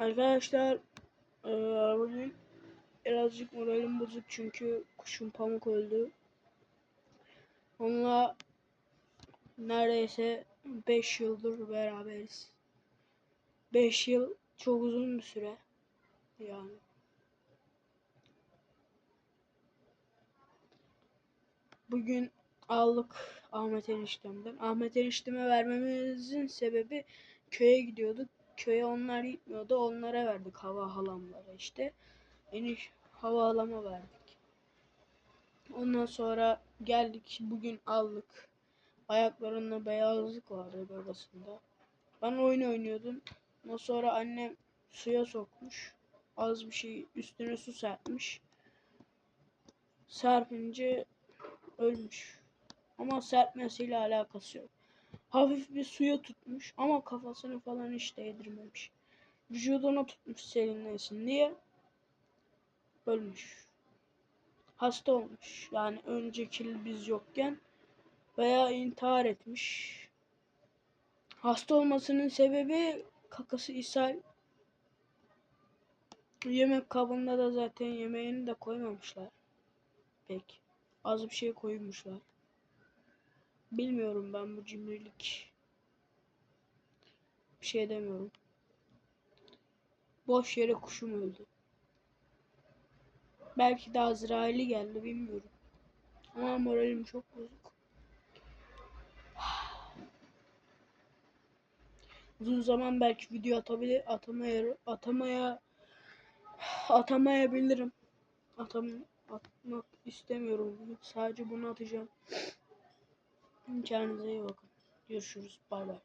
Arkadaşlar eee, bugün birazcık moralim bozuk çünkü kuşum pamuk öldü. Onunla neredeyse 5 yıldır beraberiz. 5 yıl çok uzun bir süre yani. Bugün aldık Ahmet eniştemden. Ahmet enişteme vermemizin sebebi köye gidiyorduk. Köye onlar gitmiyordu. Onlara verdik hava halamlara işte. Eniş hava halama verdik. Ondan sonra geldik bugün aldık. Ayaklarında beyazlık vardı babasında. Ben oyun oynuyordum. Ondan sonra annem suya sokmuş. Az bir şey üstüne su serpmiş. Serpince ölmüş. Ama serpmesiyle alakası yok. Hafif bir suya tutmuş ama kafasını falan hiç değdirmemiş. Vücudunu tutmuş serinlesin diye ölmüş. Hasta olmuş. Yani önceki biz yokken veya intihar etmiş. Hasta olmasının sebebi kakası ishal. Yemek kabında da zaten yemeğini de koymamışlar. Pek. Az bir şey koymuşlar. Bilmiyorum ben bu cimrilik. Bir şey demiyorum. Boş yere kuşum öldü. Belki de Azrail'i geldi bilmiyorum. Ama moralim çok bozuk. Uzun zaman belki video atabilir, atamaya, atamaya, atamayabilirim. Atam, atmak istemiyorum. Sadece bunu atacağım. Kendinize iyi bakın. Görüşürüz. Bay bay.